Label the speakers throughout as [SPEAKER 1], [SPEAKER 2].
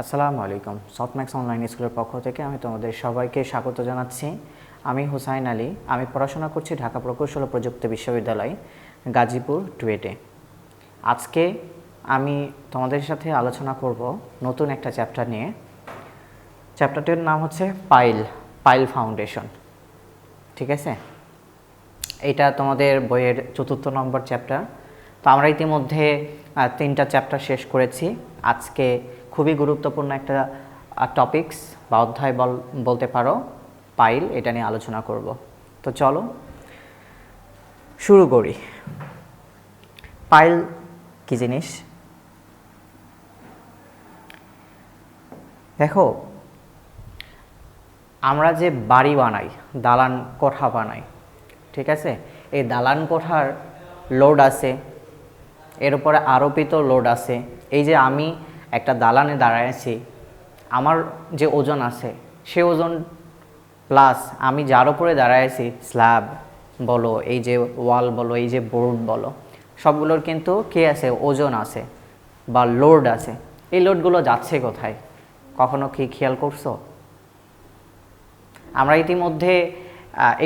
[SPEAKER 1] আসসালামু আলাইকুম। Softmax online স্কুলের পক্ষ থেকে আমি তোমাদের সবাইকে স্বাগত জানাচ্ছি। আমি হুসাইন আলী। আমি পড়াশোনা করছি ঢাকা প্রকৌশল প্রযুক্তি বিশ্ববিদ্যালয়, গাজীপুর টুয়েটে আজকে আমি তোমাদের সাথে আলোচনা করব নতুন একটা চ্যাপ্টার নিয়ে। চ্যাপ্টারটির নাম হচ্ছে পাইল পাইল ফাউন্ডেশন ঠিক আছে? এটা তোমাদের বইয়ের চতুর্থ নম্বর চ্যাপ্টার তো আমরা ইতিমধ্যে তিনটা চ্যাপ্টার শেষ করেছি। আজকে খুবই গুরুত্বপূর্ণ একটা টপিকস বা অধ্যায় বল, বলতে পারো পাইল এটা নিয়ে আলোচনা করব। তো চলো, শুরু করি। পাইল কি জিনিস? দেখো, আমরা যে বাড়ি বানাই, দালান কোঠা বানাই, ঠিক আছে? এই দালান কোঠার লোড আছে, এর উপরে আরোপিত লোড আছে, এই যে আমি একটা দালানে দাঁড়ায় আছি আমার যে ওজন আছে, সে ওজন প্লাস আমি যার উপরে দাঁড়ায় আছি স্ল্যাব বলো, এই যে ওয়াল বলো, এই যে বোর্ড বলো, সবগুলোর কিন্তু কে আছে? ওজন আছে বা লোড আছে। এই লোডগুলো যাচ্ছে কোথায়? কখনো কি খেয়াল করছ? আমরা ইতিমধ্যে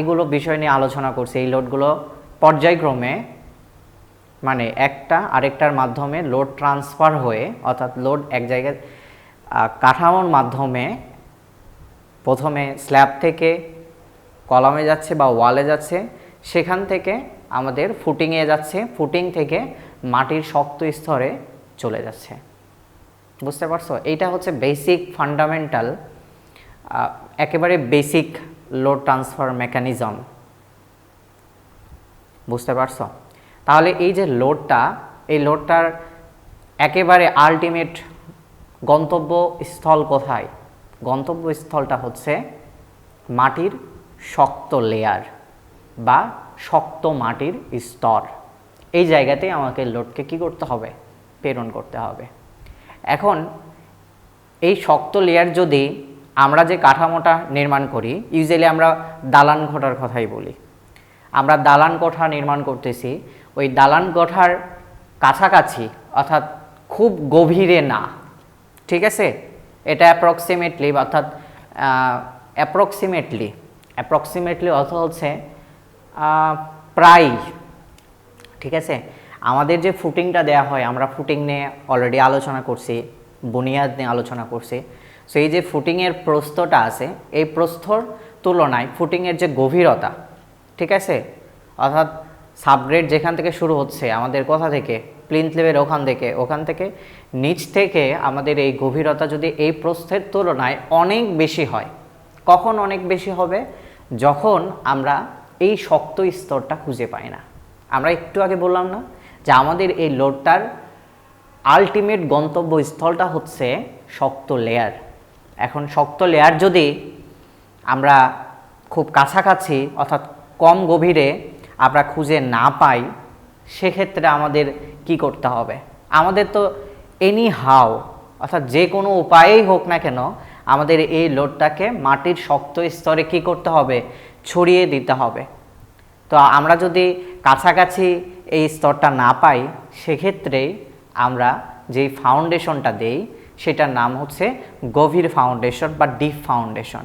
[SPEAKER 1] এগুলো বিষয় নিয়ে আলোচনা করছি। এই লোডগুলো পর্যায়ক্রমে মানে একটা, আরেকটার মাধ্যমে লোড ট্রান্সফার হয়ে, অর্থাৎ লোড এক জায়গায় কাঠামোর মাধ্যমে প্রথমে স্ল্যাব থেকে কলামে যাচ্ছে বা ওয়ালে যাচ্ছে, সেখান থেকে আমাদের ফুটিংয়ে যাচ্ছে ফুটিং থেকে মাটির শক্ত স্তরে চলে যাচ্ছে। বুঝতে পারছ? এইটা হচ্ছে বেসিক ফান্ডামেন্টাল একেবারে বেসিক লোড ট্রান্সফার মেকানিজম বুঝতে পারছ? তাহলে এই যে লোডটা, এই লোডটার একেবারে আলটিমেট গন্তব্য স্থল কোথায়? গন্তব্য স্থলটা হচ্ছে মাটির শক্ত লেয়ার বা শক্ত মাটির স্তর। এই জায়গাতে আমাকে লোডকে কি করতে হবে? প্রেরণ করতে হবে। এখন এই শক্ত লেয়ার যদি আমরা যে কাঠামোটা নির্মাণ করি ইউজুয়ালি আমরা দালান কোঠার কথাই বলি। আমরা দালান কোঠা নির্মাণ করতেছি ওই দালান কোঠার কাছাকাছি, অর্থাৎ খুব গভীরে না। ঠিক আছে? এটা অ্যাপ্রক্সিমেটলি অর্থাৎ অ্যাপ্রক্সিমেটলি অ্যাপ্রক্সিমেটলি অর্থ হচ্ছে প্রায়। ঠিক আছে? আমাদের যে ফুটিংটা দেয়া হয়, আমরা ফুটিং নিয়ে অলরেডি আলোচনা করছি, বুনিয়াদ নিয়ে আলোচনা করছি। সো এই যে ফুটিংয়ের প্রস্থটা আছে, এই প্রস্থর তুলনায় ফুটিংয়ের যে গভীরতা, ঠিক আছে? অর্থাৎ সাবগ্রেড যেখান থেকে শুরু হচ্ছে, আমাদের কোথা থেকে, প্লিন্থ লেভেল ওখান থেকে ওখান থেকে নিচ থেকে আমাদের এই গভীরতা যদি এই প্রস্থের তুলনায় অনেক বেশি হয়, কখন অনেক বেশি হবে? যখন আমরা এই শক্ত স্তরটা খুঁজে পাই না। আমরা একটু আগে বললাম না যে আমাদের এই লোডটার আলটিমেট গন্তব্য স্থলটা হচ্ছে শক্ত লেয়ার এখন শক্ত লেয়ার যদি আমরা খুব কাছাকাছি, অর্থাৎ কম গভীরে আমরা খুঁজে না পাই, সেক্ষেত্রে আমাদের কি করতে হবে? আমাদের তো এনি হাও অর্থাৎ যে কোনো উপায়েই হোক না কেন, আমাদের এই লোডটাকে মাটির শক্ত স্তরে কি করতে হবে? ছড়িয়ে দিতে হবে। তো আমরা যদি কাছাকাছি এই স্তরটা না পাই, সেক্ষেত্রে আমরা যেই ফাউন্ডেশনটা দেই, সেটার নাম হচ্ছে গভীর ফাউন্ডেশন বা ডিপ ফাউন্ডেশন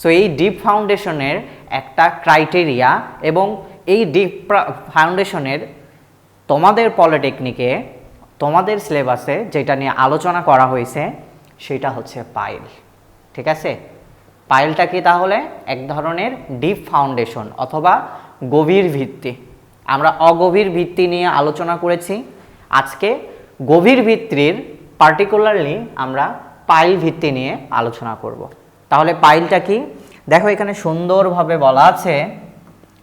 [SPEAKER 1] সো এই ডিপ ফাউন্ডেশনের একটা ক্রাইটেরিয়া এবং এই ডিপ ফাউন্ডেশনের তোমাদের পলিটেকনিকে তোমাদের সিলেবাসে যেটা নিয়ে আলোচনা করা হয়েছে, সেটা হচ্ছে পাইল ঠিক আছে? পাইলটা কি তাহলে? এক ধরনের ডিপ ফাউন্ডেশন অথবা গভীর ভিত্তি। আমরা অগভীর ভিত্তি নিয়ে আলোচনা করেছি। আজকে গভীর ভিত্তির পার্টিকুলারলি আমরা পাইল ভিত্তি নিয়ে আলোচনা করব। তাহলে পাইলটা কি? দেখো এখানে সুন্দরভাবে বলা আছে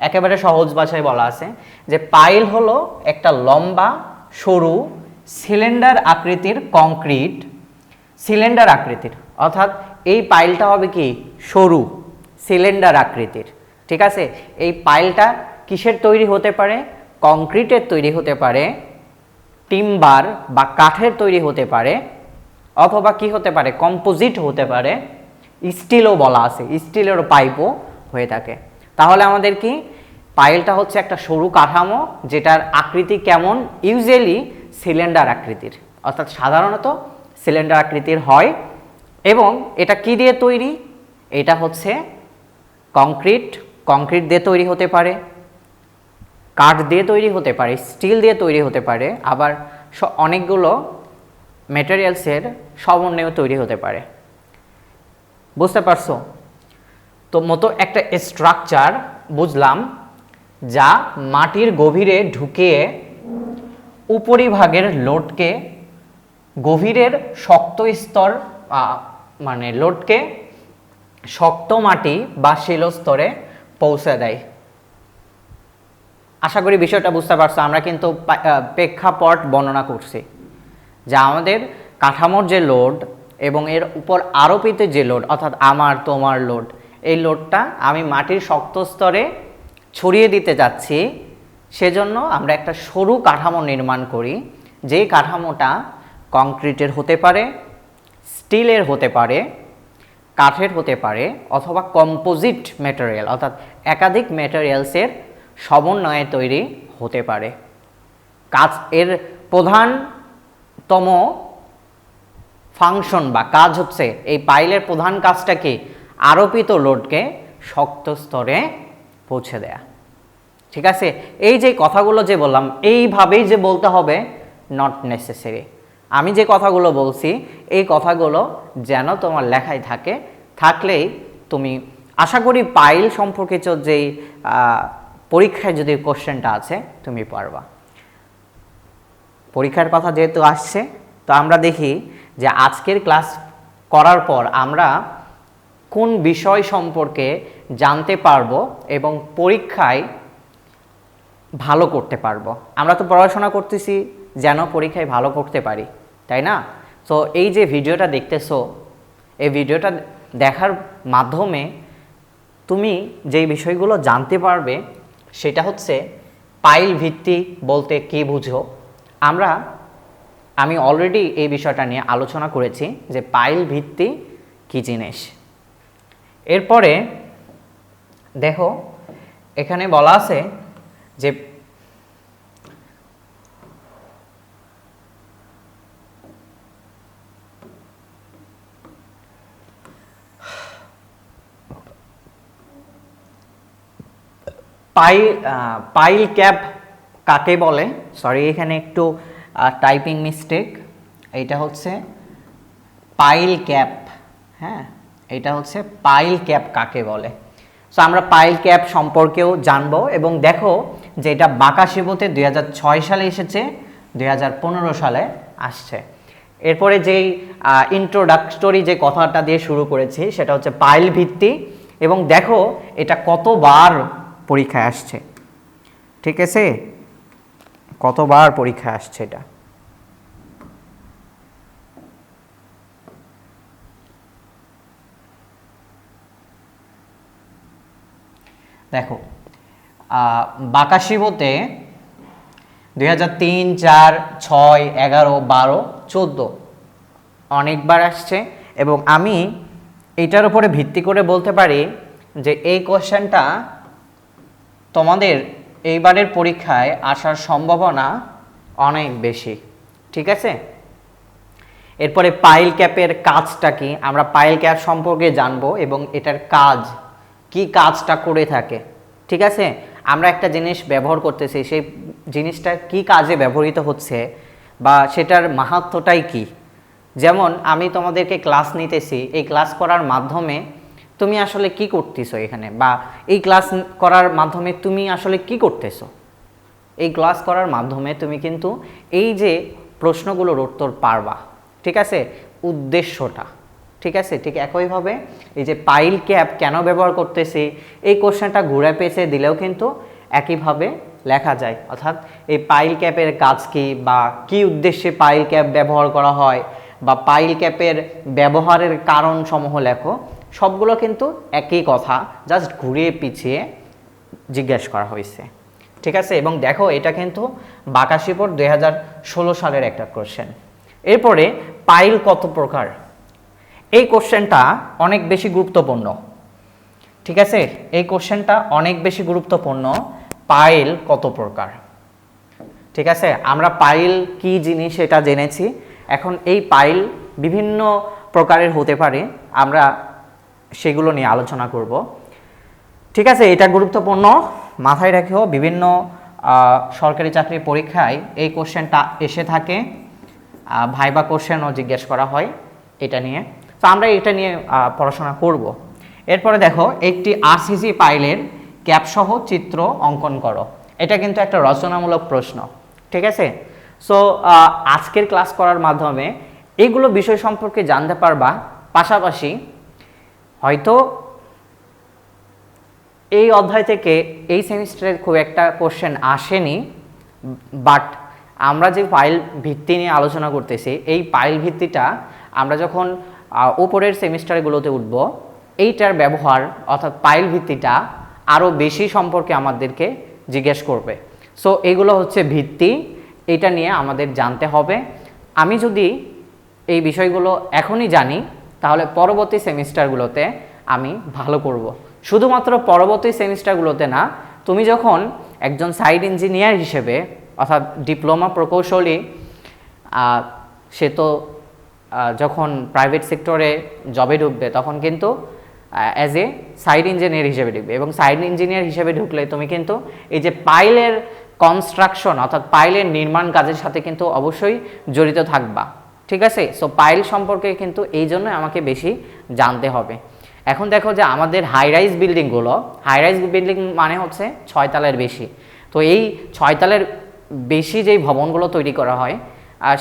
[SPEAKER 1] একেবারে সহজ ভাষায় বলা আছে যে পাইল হলো একটা লম্বা, সরু সিলিন্ডার আকৃতির কংক্রিট সিলিন্ডার আকৃতির। অর্থাৎ এই পাইলটা হবে কি? সরু সিলিন্ডার আকৃতির। ঠিক আছে? এই পাইলটা কিসের তৈরি হতে পারে? কংক্রিটের তৈরি হতে পারে, টিম্বার বা কাঠের তৈরি হতে পারে, অথবা কি হতে পারে? কম্পোজিট হতে পারে। স্টিলও বলা আছে স্টিলের পাইপও হয়ে থাকে। তাহলে আমাদের কি? পাইলটা হচ্ছে একটা সরু কাঠামো, যেটার আকৃতি কেমন? ইউজুয়ালি সিলিন্ডার আকৃতির। অর্থাৎ সাধারণত সিলিন্ডার আকৃতির হয়। এবং এটা কি দিয়ে তৈরি? এটা হচ্ছে কংক্রিট কংক্রিট দিয়ে তৈরি হতে পারে। কাঠ দিয়ে তৈরি হতে পারে। স্টিল দিয়ে তৈরি হতে পারে। আবার অনেকগুলো মেটেরিয়ালসের সমন্বয়েও তৈরি হতে পারে। বুঝতে পারছ? তো মতো একটা স্ট্রাকচার বুঝলাম যা মাটির গভীরে ঢুকিয়ে উপরিভাগের লোডকে গভীরের শক্ত স্তর মানে লোডকে শক্ত মাটি বা শিলস্তরে পৌঁছে দেয়। আশা করি বিষয়টা বুঝতে পারছ, আমরা কিন্তু প্রেক্ষাপট বর্ণনা করছি। যে আমাদের কাঠামোর যে লোড এবং এর উপর আরোপিত যে লোড, অর্থাৎ আমার, তোমার লোড এই লোডটা আমি মাটির শক্ত স্তরে ছড়িয়ে দিতে যাচ্ছি। সেজন্য আমরা একটা সরু কাঠামো নির্মাণ করি, যেই কাঠামোটা কংক্রিটের হতে পারে, স্টিলের হতে পারে, কাঠের হতে পারে, অথবা কম্পোজিট ম্যাটেরিয়াল অর্থাৎ একাধিক ম্যাটেরিয়ালসের সমন্বয়ে তৈরি হতে পারে। কাজ, এর প্রধানতম ফাংশন বা কাজ হচ্ছে, এই পাইলের প্রধান কাজটা কি? আরোপিত লোডকে শক্ত স্তরে পৌঁছে দেয়া। ঠিক আছে? এই যে কথাগুলো যে বললাম, এইভাবেই যে বলতে হবে নট নেসেসারি আমি যে কথাগুলো বলছি, এই কথাগুলো যেন তোমার লেখায় থাকে, থাকলেই তুমি, আশা করি পাইল সম্পর্কিত যেই পরীক্ষায় যদি কোশ্চেনটা আছে, তুমি পারবা। পরীক্ষার কথা যেহেতু আসছে, তো আমরা দেখি যে আজকের ক্লাস করার পর আমরা কোন বিষয় সম্পর্কে জানতে পারব এবং পরীক্ষায় ভালো করতে পারব। আমরা তো পড়াশোনা করতেছি, যেন পরীক্ষায় ভালো করতে পারি, তাই না? তো এই যে ভিডিওটা দেখতেছো, এই ভিডিওটা দেখার মাধ্যমে তুমি যেই বিষয়গুলো জানতে পারবে, সেটা হচ্ছে পাইল ভিত্তি বলতে কি বুঝো? আমরা, আমি অলরেডি এই বিষয়টা নিয়ে আলোচনা করেছি যে পাইল ভিত্তি কি জিনিস। এরপরে দেখো, এখানে বলা আছে যে পাইল পাইল ক্যাপ কাকে বলে? সরি এখানে একটু টাইপিং মিস্টেক এইটা হচ্ছে পাইল ক্যাপ হ্যাঁ? এটা হচ্ছে পাইল ক্যাপ কাকে বলে। সো আমরা পাইল ক্যাপ সম্পর্কেও জানব এবং দেখো যে এটা বাঁকাশিবতে দুই সালে এসেছে দু হাজার পনেরো সালে আসছে। এরপরে যেই ইন্ট্রোডাক্টরি যে কথাটা দিয়ে শুরু করেছি, সেটা হচ্ছে পাইল ভিত্তি এবং দেখো এটা কতবার পরীক্ষায় আসছে। ঠিক আছে? কতবার পরীক্ষায় আসছে এটা। দেখো বাকাশিবতে দুই হাজার তিন, চার, ছয়, এগারো, বারো, চোদ্দ অনেকবার আসছে এবং আমি এটার উপরে ভিত্তি করে বলতে পারি যে এই কোশ্চেনটা তোমাদের এইবারের পরীক্ষায় আসার সম্ভাবনা অনেক বেশি, ঠিক আছে? এরপরে পাইল ক্যাপের কাজটা কি? আমরা পাইল ক্যাপ সম্পর্কে জানব এবং এটার কাজ কি কাজটা করে থাকে, ঠিক আছে? আমরা একটা জিনিস ব্যবহার করতেছি, সেই জিনিসটা কি কাজে ব্যবহৃত হচ্ছে বা সেটার মাহাত্ম্যটাই কি? যেমন আমি তোমাদেরকে ক্লাস নিতেছি, এই ক্লাস করার মাধ্যমে তুমি আসলে কি করতেছো এখানে? বা এই ক্লাস করার মাধ্যমে তুমি আসলে কি করতেছো? এই ক্লাস করার মাধ্যমে তুমি কিন্তু এই যে প্রশ্নগুলোর উত্তর পারবা, ঠিক আছে? উদ্দেশ্যটা। ঠিক আছে? ঠিক একইভাবে এই যে পাইল ক্যাপ কেন ব্যবহার করতেছি, এই কোশ্চেনটা ঘুরে পেঁচে দিলেও কিন্তু একইভাবে লেখা যায়। অর্থাৎ এই পাইল ক্যাপের কাজ কি বা কি উদ্দেশ্যে পাইল ক্যাপ ব্যবহার করা হয় বা পাইল ক্যাপের ব্যবহারের কারণ সমূহ লেখো, সবগুলো কিন্তু একই কথা জাস্ট ঘুরিয়ে পিছিয়ে জিজ্ঞেস করা হয়েছে। ঠিক আছে? এবং দেখো, এটা কিন্তু বাকাশিপুর দুই হাজার ষোলো সালের একটা কোশ্চেন এরপরে পাইল কত প্রকার? এই কোশ্চেনটা অনেক বেশি গুরুত্বপূর্ণ। ঠিক আছে? এই কোশ্চেনটা অনেক বেশি গুরুত্বপূর্ণ, পাইল কত প্রকার? ঠিক আছে? আমরা পাইল কি জিনিস এটা জেনেছি। এখন এই পাইল বিভিন্ন প্রকারের হতে পারে, আমরা সেগুলো নিয়ে আলোচনা করব। ঠিক আছে? এটা গুরুত্বপূর্ণ। মাথায় রেখেও বিভিন্ন সরকারি চাকরির পরীক্ষায় এই কোশ্চেনটা এসে থাকে। ভাইবা কোশ্চেনও জিজ্ঞেস করা হয় এটা নিয়ে। তো আমরা এটা নিয়ে পড়াশোনা করব। এরপরে দেখো, একটি আরসিসি পাইলের ক্যাপসহ চিত্র অঙ্কন করো। এটা কিন্তু একটা রচনামূলক প্রশ্ন, ঠিক আছে? সো আজকের ক্লাস করার মাধ্যমে এগুলো বিষয় সম্পর্কে জানতে পারবা। পাশাপাশি হয়তো এই অধ্যায় থেকে এই সেমিস্টারের খুব একটা কোশ্চেন আসেনি বাট আমরা যে পাইল ভিত্তি নিয়ে আলোচনা করতেছি, এই পাইল ভিত্তিটা আমরা যখন উপরের সেমিস্টারগুলোতে উঠব। এইটার ব্যবহার অর্থাৎ পাইল ভিত্তিটা আরও বেশি সম্পর্কে আমাদেরকে জিজ্ঞেস করবে। সো এগুলো হচ্ছে ভিত্তি। এটা নিয়ে আমাদের জানতে হবে। আমি যদি এই বিষয়গুলো এখনই জানি, তাহলে পরবর্তী সেমিস্টারগুলোতে আমি ভালো করব। শুধুমাত্র পরবর্তী সেমিস্টারগুলোতে না, তুমি যখন একজন সাইড ইঞ্জিনিয়ার হিসেবে, অর্থাৎ ডিপ্লোমা প্রকৌশলী সে তো যখন প্রাইভেট সেক্টরে জবে ঢুকবে, তখন কিন্তু অ্যাজ এ সাইড ইঞ্জিনিয়ার হিসেবে ঢুকবে। এবং সাইড ইঞ্জিনিয়ার হিসেবে ঢুকলে তুমি কিন্তু এই যে পাইলের কনস্ট্রাকশন অর্থাৎ পাইলের নির্মাণ কাজের সাথে কিন্তু অবশ্যই জড়িত থাকবা। ঠিক আছে? সো পাইল সম্পর্কে কিন্তু এই জন্য আমাকে বেশি জানতে হবে। এখন দেখো যে আমাদের হাই রাইজ বিল্ডিংগুলো হাই রাইজ বিল্ডিং মানে হচ্ছে ছয়তলার বেশি। তো এই ছয়তলার বেশি যেই ভবনগুলো তৈরি করা হয়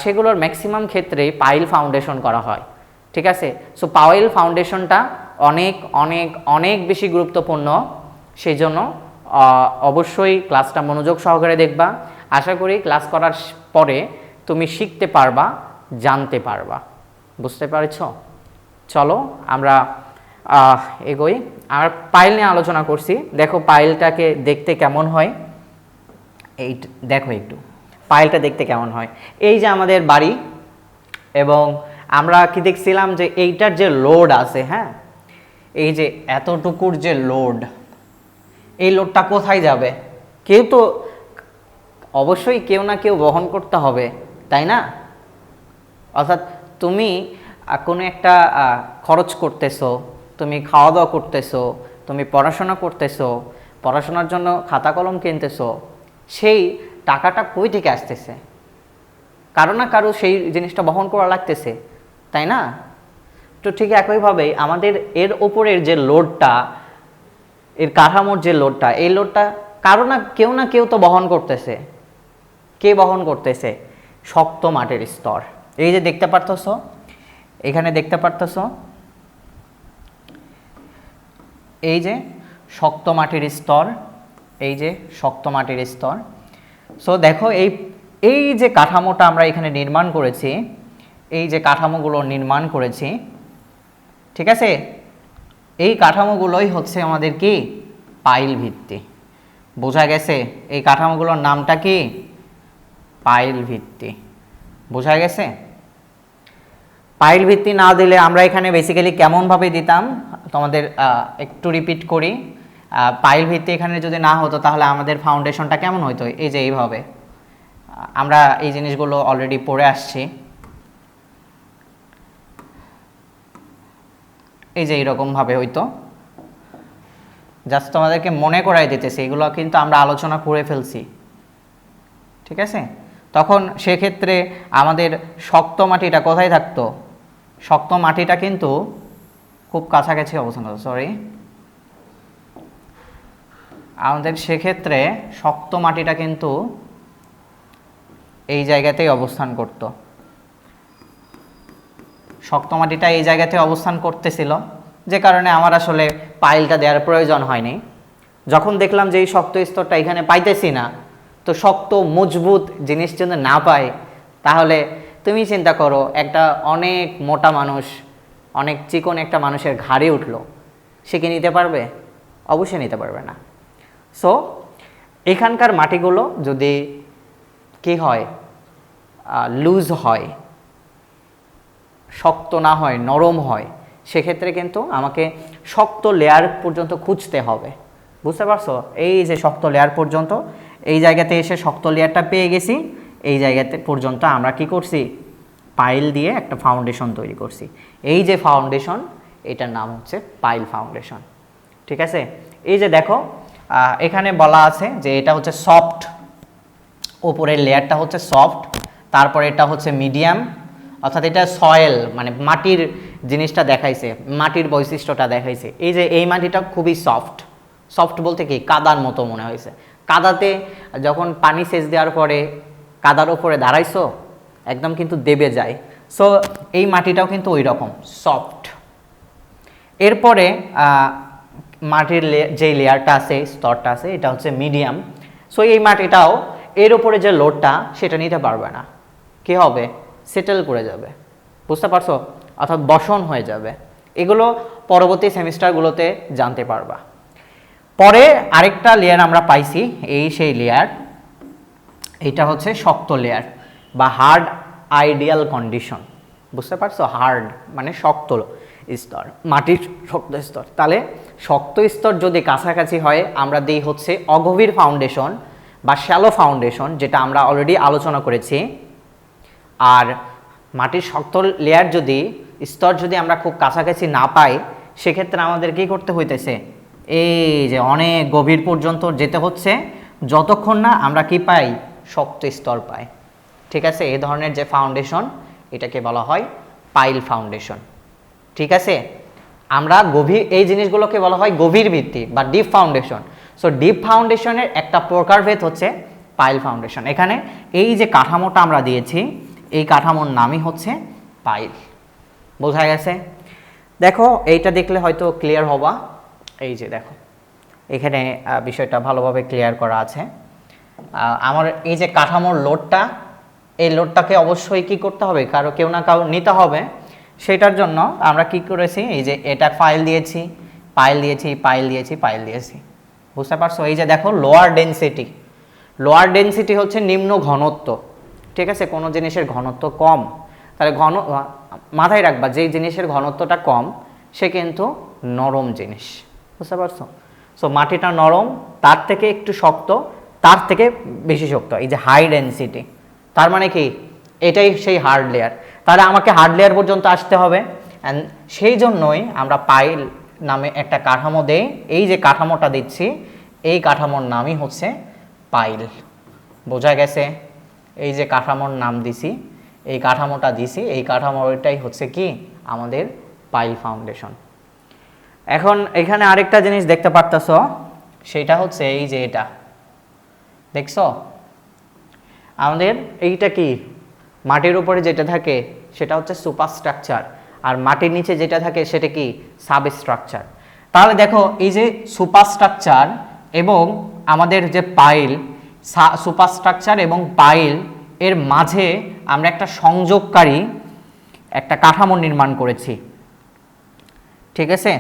[SPEAKER 1] সেগুলোর ম্যাক্সিমাম ক্ষেত্রে পাইল ফাউন্ডেশন করা হয়, ঠিক আছে? সো পাইল ফাউন্ডেশনটা অনেক অনেক অনেক বেশি গুরুত্বপূর্ণ। সেই জন্য অবশ্যই ক্লাসটা মনোযোগ সহকারে দেখবা। আশা করি ক্লাস করার পরে তুমি শিখতে পারবা, জানতে পারবা। বুঝতে পারছ? চলো, আমরা এগোই। আর পাইল নিয়ে আলোচনা করছি। দেখো পাইলটাকে দেখতে কেমন হয়? এই, দেখো একটু। পাইলটা দেখতে কেমন হয়। এই যে আমাদের বাড়ি এবং আমরা কি দেখছিলাম যে এইটার যে লোড আছে হ্যাঁ? এই যে এতটুকুর যে লোড এই লোডটা কোথায় যাবে? কেউ তো অবশ্যই কেউ না কেউ বহন করতে হবে, তাই না? অর্থাৎ তুমি কোনো একটা খরচ করতেছো, তুমি খাওয়া দাওয়া করতেছো, তুমি পড়াশোনা করতেছো, পড়াশোনার জন্য খাতা কলম কিনতেছো, সেই টাকাটা কই থেকে আসতেছে? কারও না কারও সেই জিনিসটা বহন করা লাগতেছে, তাই না? তো ঠিক একইভাবে আমাদের এর ওপরের যে লোডটা, এর কাঠামোর যে লোডটা, এই লোডটা কারও না, কেউ না কেউ তো বহন করতেছে। কে বহন করতেছে? শক্ত মাটির স্তর। এই যে দেখতে পারতেছ, এখানে দেখতে পারতেছ, এই যে শক্ত মাটির স্তর, এই যে শক্ত মাটির স্তর সো দেখো, এই এই যে কাঠামোটা আমরা এখানে নির্মাণ করেছি, এই যে কাঠামোগুলো নির্মাণ করেছি, ঠিক আছে? এই কাঠামোগুলোই হচ্ছে আমাদের কি? পাইল ভিত্তি বোঝা গেছে? এই কাঠামোগুলোর নামটা কি? পাইল ভিত্তি বোঝা গেছে? পাইল ভিত্তি না দিলে আমরা এখানে বেসিক্যালি কেমনভাবে দিতাম? তোমাদের একটু রিপিট করি। পাইল ভিত্তি এখানে যদি না হতো তাহলে আমাদের ফাউন্ডেশনটা কেমন হতো এই যে এইভাবে। আমরা এই জিনিসগুলো অলরেডি পড়ে আসছি। এই যে এইরকমভাবে হইতো। জাস্ট তোমাদেরকে মনে করাই দিতেছি, এগুলো কিন্তু আমরা আলোচনা করে ফেলছি। ঠিক আছে? তখন সেক্ষেত্রে আমাদের শক্ত মাটিটা কোথায় থাকতো? শক্ত মাটিটা কিন্তু খুব কাছাকাছি অবস্থান সরি আমাদের সেক্ষেত্রে শক্ত মাটিটা কিন্তু এই জায়গাতেই অবস্থান করতো। শক্ত মাটিটা এই জায়গাতে অবস্থান করতেছিল। যে কারণে আমার আসলে পাইলটা দেওয়ার প্রয়োজন হয়নি। যখন দেখলাম যে এই শক্ত স্তরটা এখানে পাইতেছি না, তো শক্ত, মজবুত জিনিস যদি না পাই, তাহলে তুমি চিন্তা করো, একটা অনেক মোটা মানুষ, অনেক চিকন একটা মানুষের ঘাড়ে উঠল। সে কি নিতে পারবে? অবশ্যই নিতে পারবে না। সো এখানকার মাটিগুলো যদি কি হয় লুজ হয়, শক্ত না হয়, নরম হয়, সেক্ষেত্রে কিন্তু আমাকে শক্ত লেয়ার পর্যন্ত খুঁজতে হবে। বুঝতে পারছ? এই যে শক্ত লেয়ার পর্যন্ত, এই জায়গাতে এসে শক্ত লেয়ারটা পেয়ে গেছি, এই জায়গাতে পর্যন্ত আমরা কি করছি? পাইল দিয়ে একটা ফাউন্ডেশন তৈরি করছি। এই যে ফাউন্ডেশন এটার নাম হচ্ছে পাইল ফাউন্ডেশন ঠিক আছে? এই যে দেখো এখানে বলা আছে যে এটা হচ্ছে সফট ওপরের লেয়ারটা হচ্ছে সফট, তারপরে এটা হচ্ছে মিডিয়াম, অর্থাৎ এটা সয়েল মানে মাটির জিনিসটা দেখাইছে, মাটির বৈশিষ্ট্যটা দেখাইছে। এই যে এই মাটিটা খুবই সফট সফট বলতে কি? কাদার মতো মনে হয়েছে। কাদাতে যখন পানি সেচ দেওয়ার পরে কাদার ওপরে দাঁড়াইছো, একদম কিন্তু দেবে যায়। সো এই মাটিটাও কিন্তু ওই রকম সফট। এরপরে মাটির যে লেয়ারটা আছে, স্তরটা আছে, এটা হচ্ছে মিডিয়াম। সো এই মাটিটাও এর উপরে যে লোডটা, সেটা নিতে পারবে না। কি হবে? সেটেল করে যাবে। বুঝতে পারছ? অর্থাৎ বসন হয়ে যাবে। এগুলো পরবর্তী সেমিস্টারগুলোতে জানতে পারবা। পরে আরেকটা লেয়ার আমরা পাইছি, এই সেই লেয়ার এটা হচ্ছে শক্ত লেয়ার বা হার্ড আইডিয়াল কন্ডিশন বুঝতে পারছ? হার্ড মানে শক্ত। স্তর, মাটির শক্ত স্তর। তাহলে শক্ত স্তর যদি কাছাকাছি হয়, আমরা দিই হচ্ছে অগভীর ফাউন্ডেশন বা শ্যালো ফাউন্ডেশন যেটা আমরা অলরেডি আলোচনা করেছি। আর মাটির শক্ত লেয়ার যদি, স্তর যদি আমরা খুব কাছাকাছি না পাই, সেক্ষেত্রে আমাদের কি করতে হইতেছে? এই যে অনেক গভীর পর্যন্ত যেতে হচ্ছে, যতক্ষণ না আমরা কি পাই? শক্ত স্তর পাই। ঠিক আছে? এই ধরনের যে ফাউন্ডেশন এটাকে বলা হয় পাইল ফাউন্ডেশন ঠিক আছে? আমরা গভীর, এই জিনিসগুলোকে বলা হয় গভীর ভিত্তি বা ডিপ ফাউন্ডেশন সো ডিপ ফাউন্ডেশনের একটা প্রকারভেদ হচ্ছে পাইল ফাউন্ডেশন এখানে এই যে কাঠামোটা আমরা দিয়েছি, এই কাঠামোর নামই হচ্ছে পাইল বোঝা গেছে? দেখো, এইটা দেখলে হয়তো ক্লিয়ার হবা। এই যে দেখো, এখানে বিষয়টা ভালোভাবে ক্লিয়ার করা আছে। আমার এই যে কাঠামোর লোডটা এই লোডটাকে অবশ্যই কি করতে হবে? কারও কেউ না কাউ নিতে হবে। সেটার জন্য আমরা কি করেছি? এই যে এটা ফাইল দিয়েছি পাইল দিয়েছি পাইল দিয়েছি পাইল দিয়েছি। বুঝতে পারছ? এই যে দেখো লোয়ার ডেনসিটি লোয়ার ডেনসিটি হচ্ছে নিম্ন ঘনত্ব। ঠিক আছে? কোনো জিনিসের ঘনত্ব কম। তাহলে ঘন, মাথায় রাখবা, যেই জিনিসের ঘনত্বটা কম, সে কিন্তু নরম জিনিস। বুঝতে পারছ? সো মাটিটা নরম, তার থেকে একটু শক্ত, তার থেকে বেশি শক্ত। এই যে হাই ডেনসিটি তার মানে কি? এটাই সেই হার্ড লেয়ার তাহলে আমাকে হার্ড লেয়ার পর্যন্ত আসতে হবে। অ্যান্ড সেই জন্যই আমরা পাইল নামে একটা কাঠামো দেই। এই যে কাঠামোটা দিচ্ছি, এই কাঠামোর নামই হচ্ছে পাইল বোঝা গেছে? এই যে কাঠামোর নাম দিছি, এই কাঠামোটা দিছি, এই কাঠামোটাই হচ্ছে কি? আমাদের পাইল ফাউন্ডেশন এখন এখানে আরেকটা জিনিস দেখতে পারতেছ, সেটা হচ্ছে এই যে এটা। দেখছ? আমাদের এইটা কি? মাটির উপরে যেটা থাকে, সেটা হচ্ছে সুপার স্ট্রাকচার আর মাটির নিচে যেটা থাকে, সেটা কি? সাব স্ট্রাকচার তাহলে দেখো, এই যে সুপার স্ট্রাকচার এবং আমাদের যে পাইল সুপার স্ট্রাকচার এবং পাইল এর মাঝে আমরা একটা সংযোগকারী একটা কাঠামো নির্মাণ করেছি। ঠিক আছে?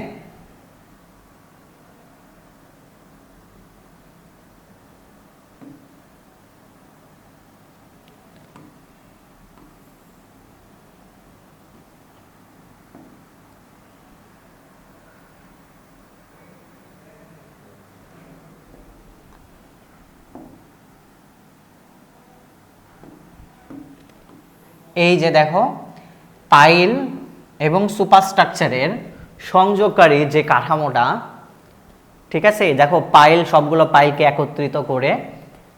[SPEAKER 1] এই যে দেখো পাইল এবং সুপারস্ট্রাকচারের সংযোগকারী যে কাঠামোটা, ঠিক আছে? দেখো পাইল সবগুলো পাইলকে একত্রিত করে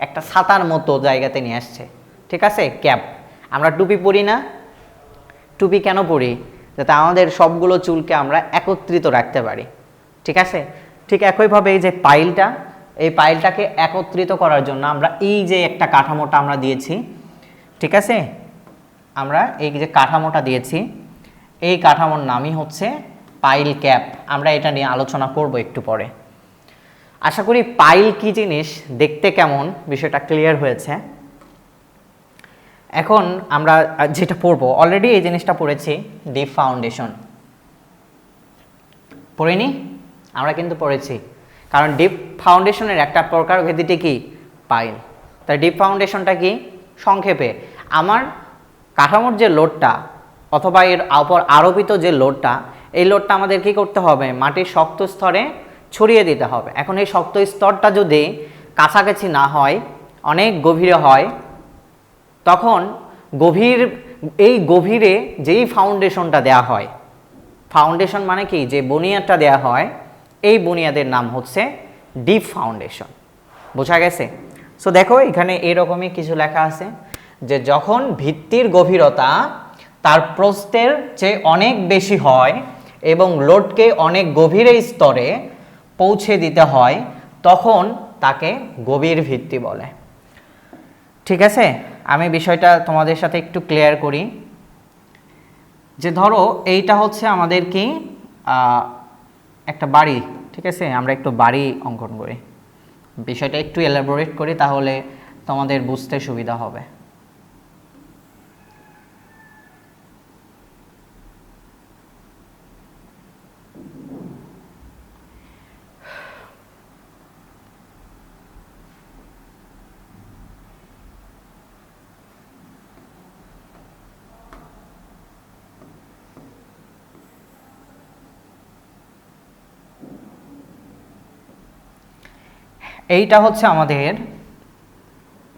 [SPEAKER 1] একটা ছাতার মতো জায়গাতে নিয়ে আসছে, ঠিক আছে? ক্যাপ আমরা টুপি পরি না। টুপি কেন পরি? যাতে আমাদের সবগুলো চুলকে আমরা একত্রিত রাখতে পারি, ঠিক আছে? ঠিক একইভাবে এই যে পাইলটা এই পাইলটাকে একত্রিত করার জন্য আমরা এই যে একটা কাঠামোটা আমরা দিয়েছি, ঠিক আছে? আমরা এই যে কাঠামোটা দিয়েছি, এই কাঠামোর নামই হচ্ছে পাইল ক্যাপ আমরা এটা নিয়ে আলোচনা করব একটু পরে। আশা করি পাইল কি জিনিস, দেখতে কেমন, বিষয়টা ক্লিয়ার হয়েছে। এখন আমরা যেটা পড়ব অলরেডি এই জিনিসটা পড়েছি ডিপ ফাউন্ডেশন পড়িনি? আমরা কিন্তু পড়েছি। কারণ ডিপ ফাউন্ডেশনের একটা প্রকার ভেদিটি কি? পাইল তাই ডিপ ফাউন্ডেশনটা কি? সংক্ষেপে। আমার কাঠামোর যে লোডটা অথবা এর অপর আরোপিত যে লোডটা, এই লোডটা আমাদের কি করতে হবে? মাটির শক্ত স্তরে ছড়িয়ে দিতে হবে। এখন এই শক্ত স্তরটা যদি কাছাকাছি না হয়, অনেক গভীরে হয়, তখন গভীর, এই গভীরে যেই ফাউন্ডেশনটা দেয়া হয়, ফাউন্ডেশন মানে কি? যে বুনিয়াদটা দেয়া হয়, এই বুনিয়াদের নাম হচ্ছে ডিপ ফাউন্ডেশন। বোঝা গেছে? সো দেখো, এখানে এরকমই কিছু লেখা আছে। যে যখন ভিত্তির গভীরতা তার প্রস্থের চেয়ে অনেক বেশি হয় এবং লোডকে অনেক গভীরে স্তরে পৌঁছে দিতে হয়, তখন তাকে গভীর ভিত্তি বলে। ঠিক আছে? আমি বিষয়টা তোমাদের সাথে একটু ক্লিয়ার করি। যে ধরো, এইটা হচ্ছে আমাদের কি? একটা বাড়ি, ঠিক আছে? আমরা একটু বাড়ি অঙ্কন করি। বিষয়টা একটু এলাবোরেট করি, তাহলে তোমাদের বুঝতে সুবিধা হবে। এইটা হচ্ছে আমাদের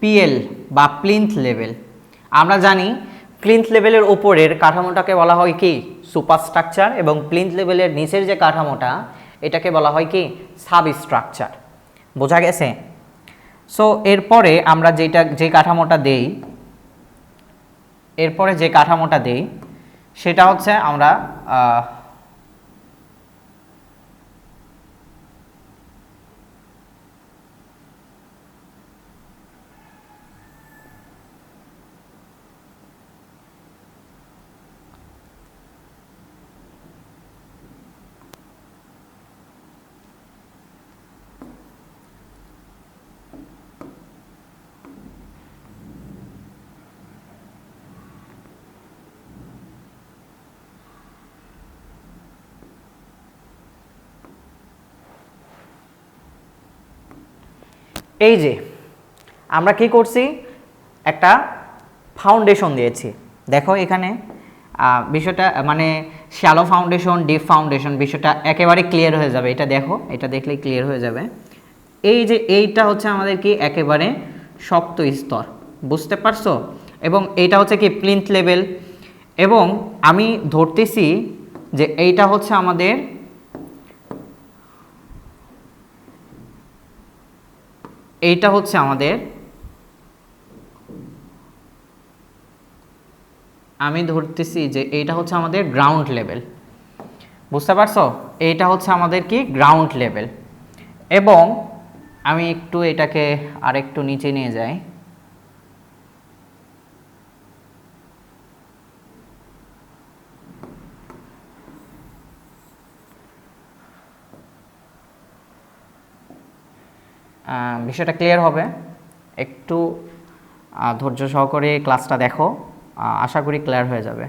[SPEAKER 1] পিএল বা প্লিন্থ লেভেল আমরা জানি প্লিন্থ লেভেলের ওপরের কাঠামোটাকে বলা হয় কি? সুপারস্ট্রাকচার এবং প্লিন্থ লেভেলের নিচের যে কাঠামোটা, এটাকে বলা হয় কি? সাব স্ট্রাকচার বোঝা গেছে? সো এরপরে আমরা যেটা, যে কাঠামোটা দেই, এরপরে যে কাঠামোটা দেই, সেটা হচ্ছে আমরা এই যে, আমরা কি করছি? একটা ফাউন্ডেশন দিয়েছি। দেখো এখানে বিষয়টা মানে শ্যালো ফাউন্ডেশন ডিপ ফাউন্ডেশন বিষয়টা একেবারে ক্লিয়ার হয়ে যাবে। এটা দেখো, এটা দেখলেই ক্লিয়ার হয়ে যাবে। এই যে, এইটা হচ্ছে আমাদের কি? একেবারে শক্ত স্তর। বুঝতে পারছ? এবং এইটা হচ্ছে কি? প্লিন্থ লেভেল এবং আমি ধরতেছি যে এইটা হচ্ছে আমাদের এইটা হচ্ছে আমাদের আমি ধরতেছি যে এইটা হচ্ছে আমাদের গ্রাউন্ড লেভেল বুঝতে পারছ? এইটা হচ্ছে আমাদের কি? গ্রাউন্ড লেভেল এবং আমি একটু এটাকে আরেকটু নিচে নিয়ে যাই। বিষয়টা ক্লিয়ার হবে। একটু ধৈর্য সহকারে ক্লাসটা দেখো। আশা করি ক্লিয়ার হয়ে যাবে।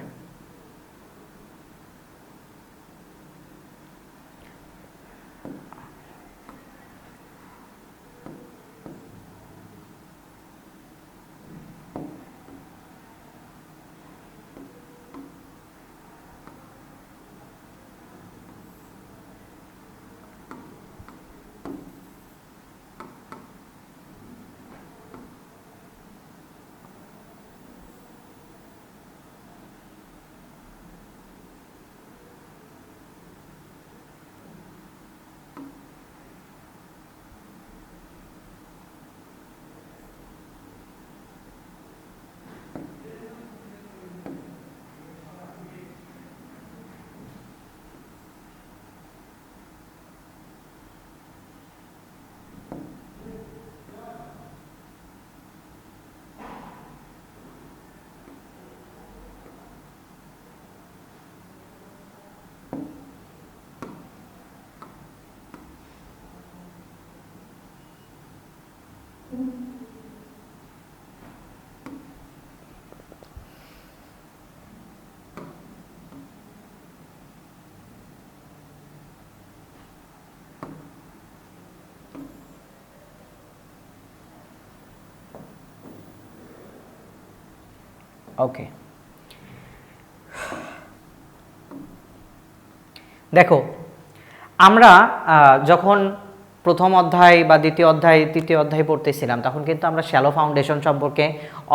[SPEAKER 1] ওকে দেখো আমরা যখন প্রথম অধ্যায় বা দ্বিতীয় অধ্যায়, তৃতীয় অধ্যায় পড়তেছিলাম, তখন কিন্তু আমরা শ্যালো ফাউন্ডেশন সম্পর্কে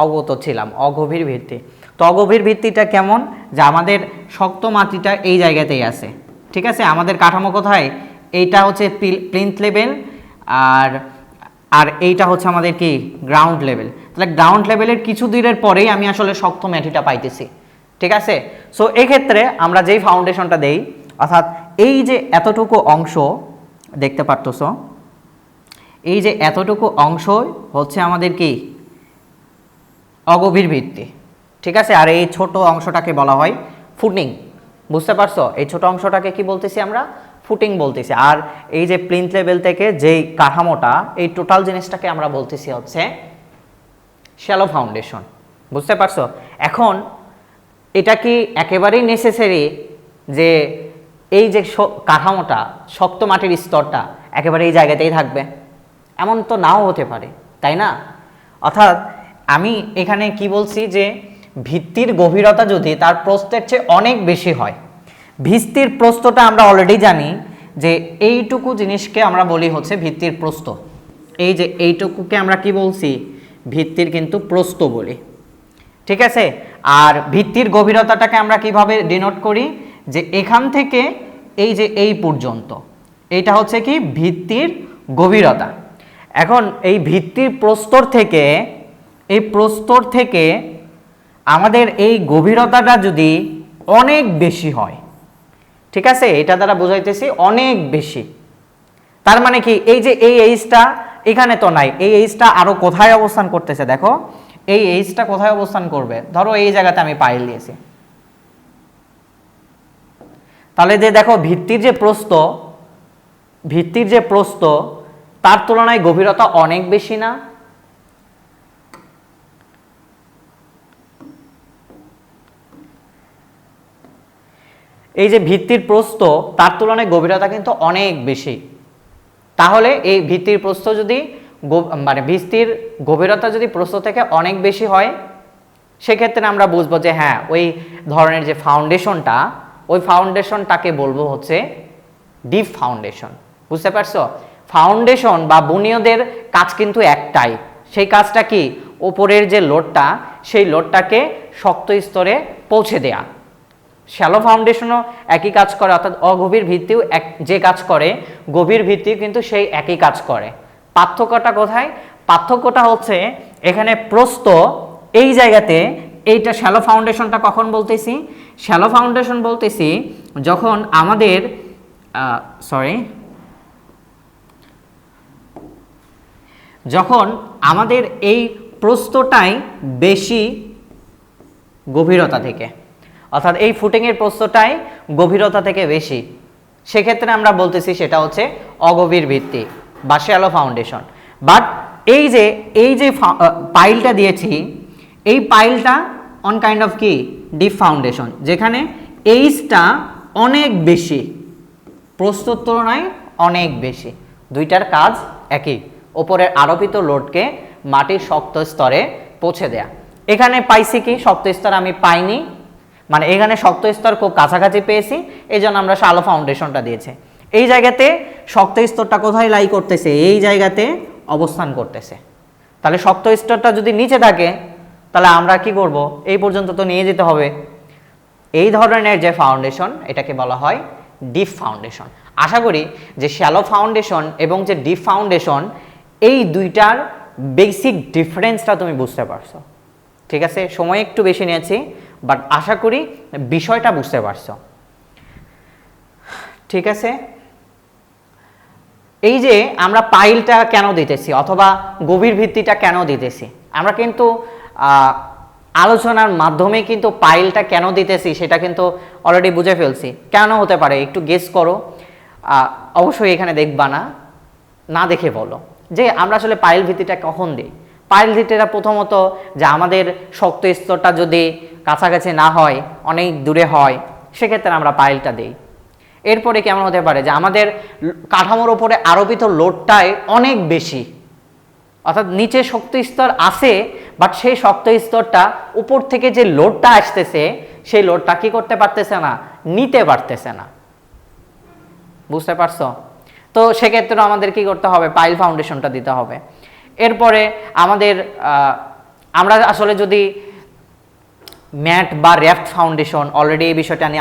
[SPEAKER 1] অবগত ছিলাম, অগভীর ভিত্তি। তো অগভীর ভিত্তিটা কেমন? যে আমাদের শক্ত মাটিটা এই জায়গাতেই আছে। ঠিক আছে? আমাদের কাঠামো কোথায়? এইটা হচ্ছে প্লিন্থ লেভেল আর আর এইটা হচ্ছে আমাদের কি? Ground level. তাহলে গ্রাউন্ড লেভেলের কিছু দূরের পরেই আমি আসলে শক্ত মাটিটা পাইতেছি। ঠিক আছে? সো এক্ষেত্রে আমরা যেই ফাউন্ডেশনটা দেই, অর্থাৎ এই যে এতটুকু অংশ দেখতে পারতেছো। এই যে এতটুকু অংশ হচ্ছে আমাদের কি? অগভীর ভিত্তি। ঠিক আছে? আর এই ছোট অংশটাকে বলা হয় ফুটিং। বুঝতে পারছ? এই ছোট অংশটাকে কি বলতেছি আমরা? ফুটিং বলতেছি। আর এই যে প্লিন্থ লেভেল থেকে যেই কাঠামোটা, এই টোটাল জিনিসটাকে আমরা বলতেছি হচ্ছে শ্যালো ফাউন্ডেশন বুঝতে পারছ? এখন এটা কি একেবারেই নেসেসারি যে এই যে কাঠামোটা, শক্ত মাটির স্তরটা একেবারে এই জায়গাতেই থাকবে। এমন তো নাও হতে পারে, তাই না? অর্থাৎ আমি এখানে কি বলছি যে, ভিত্তির গভীরতা যদি তার প্রস্থের চেয়ে অনেক বেশি হয়, ভিত্তির প্রস্থটা আমরা অলরেডি জানি যে এইটুকু জিনিসকে আমরা বলি হচ্ছে ভিত্তির প্রস্থ। এই যে এইটুকুকে আমরা কি বলছি? ভিত্তির কিন্তু প্রস্থ বলি। ঠিক আছে? আর ভিত্তির গভীরতাটাকে আমরা কীভাবে ডিনোট করি? যে এখান থেকে এই যে এই পর্যন্ত এইটা হচ্ছে কি ভিত্তির গভীরতা। এখন এই ভিত্তির প্রস্তর থেকে, এই প্রস্তর থেকে আমাদের এই গভীরতাটা যদি অনেক বেশি হয়, ঠিক আছে? এটা দ্বারা বোঝাইতেছি অনেক বেশি। তার মানে কি এই যে এই এইচটা এখানে তো নাই, এই এইচটা আরও কোথায় অবস্থান করতেছে? দেখো, এই এইচটা কোথায় অবস্থান করবে? ধরো এই জায়গাতে আমি পাইল দিয়েছি। তাহলে যে দেখো ভিত্তির যে প্রস্থ, ভিত্তির যে প্রস্থ, তার তুলনায় গভীরতা অনেক বেশি না? এই যে ভিত্তির প্রস্থ, তার তুলনায় গভীরতা কিন্তু অনেক বেশি। তাহলে এই ভিত্তির প্রস্থ যদি মানে ভিত্তির গভীরতা যদি প্রস্থ থেকে অনেক বেশি হয়, সেক্ষেত্রে আমরা বুঝব যে হ্যাঁ ওই ধরনের যে ফাউন্ডেশনটা ওই ফাউন্ডেশনটাকে বলব হচ্ছে ডিপ ফাউন্ডেশন বুঝতে পারছ? ফাউন্ডেশন বা বুনিয়দের কাজ কিন্তু একটাই। সেই কাজটা কি? ওপরের যে লোডটা সেই লোডটাকে শক্ত স্তরে পৌঁছে দেয়া। শ্যালো ফাউন্ডেশনও একই কাজ করে, অর্থাৎ অগভীর ভিত্তিও এক, যে কাজ করে, গভীর ভিত্তিও কিন্তু সেই একই কাজ করে। পার্থক্যটা কোথায়? পার্থক্যটা হচ্ছে এখানে প্রস্থ এই জায়গাতে এইটা শ্যালো ফাউন্ডেশনটা কখন বলতেছি? শ্যালো ফাউন্ডেশন বলতেছি যখন আমাদের সরি যখন আমাদের এই প্রস্তটাই বেশি গভীরতা থেকে, অর্থাৎ এই ফুটিংয়ের প্রস্তটাই গভীরতা থেকে বেশি, সেক্ষেত্রে আমরা বলতেছি সেটা হচ্ছে অগভীর ভিত্তি বা শ্যালো ফাউন্ডেশন বাট এই যে এই যে পাইলটা দিয়েছি এই পাইলটা অন কাইন্ড অফ কি? ডিপ ফাউন্ডেশন যেখানে এইচটা অনেক বেশি, প্রস্তুত তুলনায় অনেক বেশি। দুইটার কাজ একই, ওপরের আরোপিত লোডকে মাটির শক্ত স্তরে পৌঁছে দেয়া। এখানে পাইছি কি? শক্ত স্তর আমি পাইনি মানে এখানে শক্ত স্তর খুব কাছাকাছি পেয়েছি এই জন্য আমরা শালো ফাউন্ডেশনটা দিয়েছে। এই জায়গাতে শক্ত স্তরটা কোথায় লাই করতেছে? এই জায়গাতে অবস্থান করতেছে। তাহলে শক্ত স্তরটা যদি নিচে থাকে তাহলে আমরা কি করব? এই পর্যন্ত তো নিয়ে যেতে হবে। এই ধরনের যে ফাউন্ডেশন এটাকে বলা হয় ডিপ ফাউন্ডেশন আশা করি যে শ্যালো ফাউন্ডেশন এবং যে ডিপ ফাউন্ডেশন এই দুইটার বেসিক ডিফারেন্সটা তুমি বুঝতে পারছ। ঠিক আছে? সময় একটু বেশি নিয়েছি বাট আশা করি বিষয়টা বুঝতে পারছ। ঠিক আছে? এই যে আমরা পাইলটা কেন দিতেছি অথবা গভীর ভিত্তিটা কেন দিতেছি? আমরা কিন্তু আলোচনার মাধ্যমে কিন্তু পাইলটা কেন দিতেছি সেটা কিন্তু অলরেডি বুঝে ফেলছি। কেন হতে পারে? একটু গেস করো। অবশ্যই এখানে দেখবা না না দেখে বলো। যে আমরা আসলে পাইল ভিত্তিটা কখন দিই? পাইল ভিত্তিটা প্রথমত যে আমাদের শক্ত স্তরটা যদি কাছাকাছি না হয়, অনেক দূরে হয়, সেক্ষেত্রে আমরা পাইলটা দিই। এরপরে কেমন হতে পারে? যে আমাদের কাঠামোর ওপরে আরোপিত লোডটাই অনেক বেশি। অর্থাৎ নিচে শক্ত স্তর আছে বাট সেই শক্ত স্তরটা উপর থেকে যে লোডটা আসতেছে, সেই লোডটা কি করতে পারতেছে না? নিতে পারতেছে না। বুঝতে পারছ? তো সেক্ষেত্রে আমাদের কি করতে হবে? পাইল ফাউন্ডেশনটা দিতে হবে। এরপরে আমাদের আমরা আসলে যদি ম্যাট বা র্যাফট ফাউন্ডেশন অলরেডি এই বিষয়টা নিয়ে